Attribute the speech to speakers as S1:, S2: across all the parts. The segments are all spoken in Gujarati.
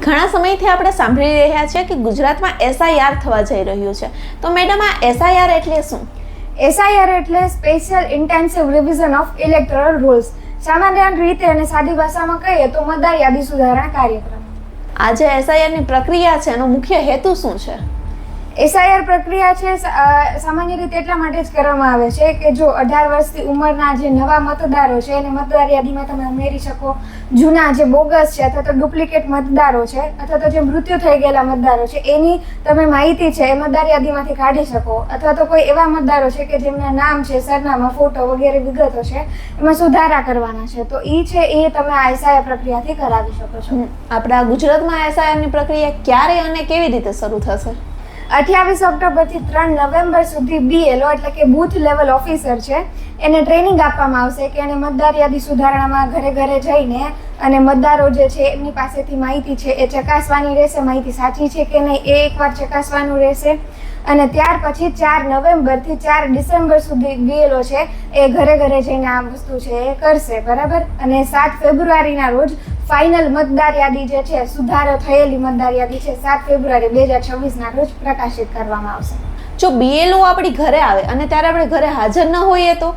S1: ઘણા સમયથી આપણે સાંભળી રહ્યા છીએ કે ગુજરાતમાં એસઆઈઆર થવા જઈ રહ્યું છે. તો મેડમ આ એસઆઈઆર એટલે શું?
S2: એસઆઈઆર એટલે special intensive revision of electoral rules સામાન્ય રીતે અને સાદી ભાષામાં કહીએ તો મતદાર યાદી સુધારણા કાર્યક્રમ.
S1: આ જે એસઆઈઆરની પ્રક્રિયા છે એનો મુખ્ય હેતુ શું છે?
S2: એસઆઈઆર પ્રક્રિયા છે સામાન્ય રીતે એટલા માટે જ કરવામાં આવે છે કે જો અઢાર વર્ષથી ઉંમરના જે નવા મતદારો છે, એને મતદાર યાદીમાં તમે ઉમેરી શકો. જૂના જે બોગસ છે અથવા તો ડુપ્લિકેટ મતદારો છે, અથવા તો જે મૃત્યુ થઈ ગયેલા મતદારો છે, એની તમે માહિતી છે એ મતદાર યાદીમાંથી કાઢી શકો. અથવા તો કોઈ એવા મતદારો છે કે જેમના નામ છે, સરનામા, ફોટો વગેરે વિગતો છે, એમાં સુધારા કરવાના છે. તો એ છે એ તમે આ એસઆઈઆર પ્રક્રિયાથી કરાવી શકો છો.
S1: આપણા ગુજરાતમાં એસઆઈઆરની પ્રક્રિયા ક્યારે અને કેવી રીતે શરૂ થશે?
S2: અઠ્યાવીસ ઓક્ટોબરથી ત્રણ નવેમ્બર સુધી બીએલઓ એટલે કે બૂથ લેવલ ઓફિસર છે, એને ટ્રેનિંગ આપવામાં આવશે કે એને મતદાર યાદી સુધારણામાં ઘરે ઘરે જઈને અને મતદારો જે છે, એમની પાસેથી માહિતી છે, એ ચકાસવાની રહેશે, માહિતી સાચી છે કે નહીં, એ એકવાર ચકાસવાનું રહેશે. અને ત્યાર પછી ચાર નવેમ્બરથી ચાર ડિસેમ્બર સુધી બીએલઓ છે, એ ઘરે ઘરે જઈને આ વસ્તુ છે, એ કરશે, બરાબર? અને સાત ફેબ્રુઆરીના રોજ ફાઇનલ મતદાર યાદી જે છે, સુધારો થયેલી મતદાર યાદી છે, સાત ફેબ્રુઆરી બે હજાર છવ્વીસના રોજ પ્રકાશિત કરવામાં આવશે.
S1: જો બીએલઓ આપણી ઘરે આવે અને ત્યારે આપણે ઘરે હાજર ન હોઈએ તો?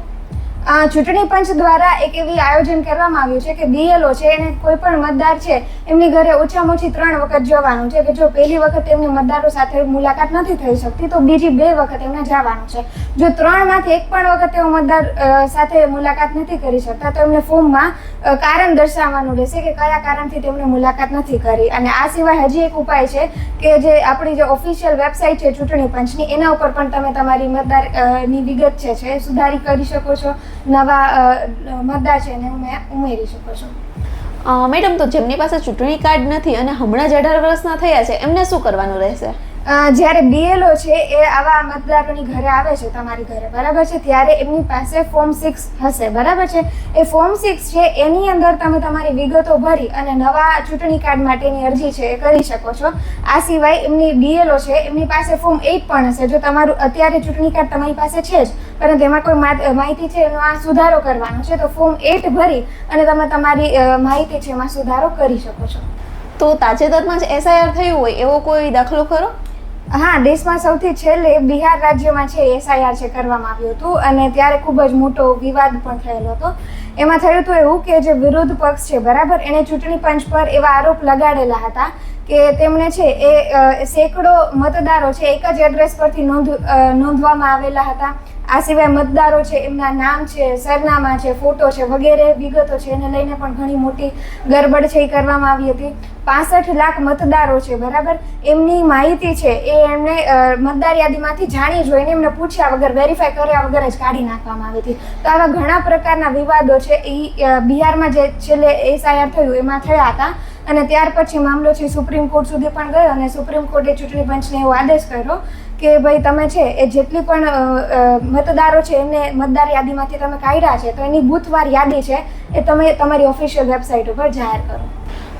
S2: ચૂંટણી પંચ દ્વારા એક એવી આયોજન કરવામાં આવ્યું છે કે બીએલઓ છે એને કોઈ પણ મતદાર છે, એમની ઘરે ઓછામાં ઓછી ત્રણ વખત જવાનું છે કે જો પહેલી વખત એમની મતદારો સાથે મુલાકાત નથી થઈ શકતી, તો બીજી બે વખત એમને જવાનું છે. જો ત્રણમાંથી એક પણ વખત તેઓ મતદાર સાથે મુલાકાત નથી કરી શકતા, તો એમને ફોર્મમાં કારણ દર્શાવવાનું રહેશે કે કયા કારણથી તેમણે મુલાકાત નથી કરી. અને આ સિવાય હજી એક ઉપાય છે કે જે આપણી જે ઓફિશિયલ વેબસાઇટ છે ચૂંટણી પંચની, એના ઉપર પણ તમે તમારી મતદારની વિગત છે સુધારી કરી શકો છો. નવા મતદાર છે એને ઉમે- ઉમેરી શકો છો.
S1: મેડમ, તો જેમની પાસે ચૂંટણી કાર્ડ નથી અને હમણાં જ અઢાર વર્ષના થયા છે, એમને શું કરવાનું રહેશે?
S2: જ્યારે બીએલઓ છે, એ આવા મતદારોની ઘરે આવે છે, તમારી ઘરે. બરાબર છે? ત્યારે એમની પાસે ફોર્મ સિક્સ હશે. બરાબર છે? એ ફોર્મ સિક્સ છે, એની અંદર તમે તમારી વિગતો ભરી અને નવા ચૂંટણી કાર્ડ માટેની અરજી છે, એ કરી શકો છો. આ સિવાય એમની બીએલઓ છે, એમની પાસે ફોર્મ એઇટ પણ હશે. જો તમારું અત્યારે ચૂંટણી કાર્ડ તમારી પાસે છે જ, પરંતુ એમાં કોઈ માહિતી છે, એનો આ સુધારો કરવાનો છે, તો ફોર્મ એઇટ ભરી અને તમે તમારી માહિતી છે, એમાં સુધારો કરી શકો છો.
S1: તો તાજેતરમાં જ એસઆઈઆર થયું હોય, એવો કોઈ દાખલો ખરો?
S2: હા, દેશમાં સૌથી છેલ્લે બિહાર રાજ્યમાં છે, એસઆઈઆર છે કરવામાં આવ્યું હતું અને ત્યારે ખૂબ જ મોટો વિવાદ પણ થયેલો હતો. એમાં થયું હતું એવું કે જે વિરોધ પક્ષ છે, બરાબર? એણે ચૂંટણી પંચ પર એવા આરોપ લગાડેલા હતા કે તેમણે છે, એ સેંકડો મતદારો છે, એક જ એડ્રેસ પરથી નોંધ નોંધવામાં આવેલા હતા. આ સિવાય મતદારો છે, એમના નામ છે, સરનામા છે, ફોટો છે, વગેરે વિગતો છે, એને લઈને પણ ઘણી મોટી ગરબડ છે એ કરવામાં આવી હતી. પાસઠ લાખ મતદારો છે, બરાબર? એમની માહિતી છે, એ એમણે મતદાર યાદીમાંથી જાણી જોઈને એમને પૂછ્યા વગર વેરીફાઈ કર્યા વગર જ કાઢી નાખવામાં આવી હતી. તો આવા ઘણા પ્રકારના વિવાદો છે, એ બિહારમાં જે છેલ્લે એસઆઈઆર થયું, એમાં થયા હતા. અને ત્યાર પછી મામલો છે, સુપ્રીમ કોર્ટ સુધી પણ ગયો અને સુપ્રીમ કોર્ટે ચૂંટણી પંચને એવો આદેશ કર્યો કે ભાઈ તમે છે, એ જેટલી પણ મતદારો છે એમને મતદાર યાદીમાંથી તમે કાઢ્યા છે, તો એની બુથવાર યાદી છે, એ તમે, તમારી ઓફિશિયલ વેબસાઇટ ઉપર જાહેર કરો.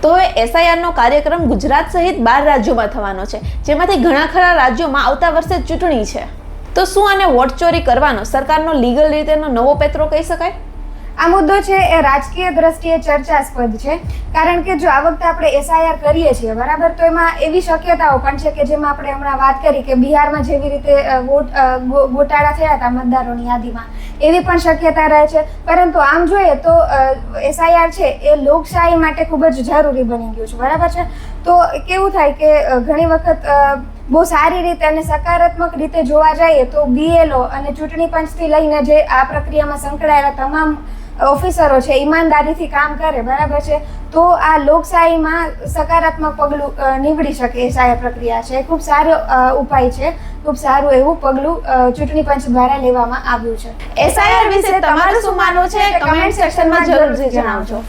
S1: તો હવે એસઆઈઆરનો કાર્યક્રમ ગુજરાત સહિત બાર રાજ્યોમાં થવાનો છે, જેમાંથી ઘણા ખરા રાજ્યોમાં આવતા વર્ષે ચૂંટણી છે. તો શું આને વોટ ચોરી કરવાનો, સરકારનો લીગલ રીતેનો નવો પેત્રો કહી શકાય?
S2: આ મુદ્દો છે એ રાજકીય દ્રષ્ટિએ ચર્ચાસ્પદ છે. કારણ કે જો આ વખતે આપણે એસઆઈઆર કરીએ છીએ, બરાબર? તો એમાં એવી શક્યતાઓ પણ છે કે જેમાં આપણે હમણાં વાત કરી કે બિહારમાં જેવી રીતે વોટ ગોટાળા થયા હતા મતદારોની યાદીમાં, એવી પણ શક્યતા રહે છે. પરંતુ આમ જોઈએ તો એસઆઈઆર છે એ લોકશાહી માટે ખૂબ જ જરૂરી બની ગયું છે. બરાબર છે? તો કેવું થાય કે ઘણી વખત બહુ સારી રીતે અને સકારાત્મક રીતે જોવા જઈએ તો બીએલઓ અને ચૂંટણી પંચથી લઈને જે આ પ્રક્રિયામાં સંકળાયેલા તમામ ઓફિસરો છે ઈમાનદારીથી કામ કરે બરાબર છે તો આ લોકશાહીમાં સકારાત્મક પગલું નીકળી નીવડી શકે એ સહાય પ્રક્રિયા છે. ખૂબ સારો ઉપાય છે. ખૂબ સારું એવું પગલું ચૂંટણી પંચ દ્વારા લેવામાં આવ્યું છે.
S1: એસઆઈઆર વિશે તમારું શું માનવું છે? કમેન્ટ સેક્શનમાં જરૂરથી જણાવજો.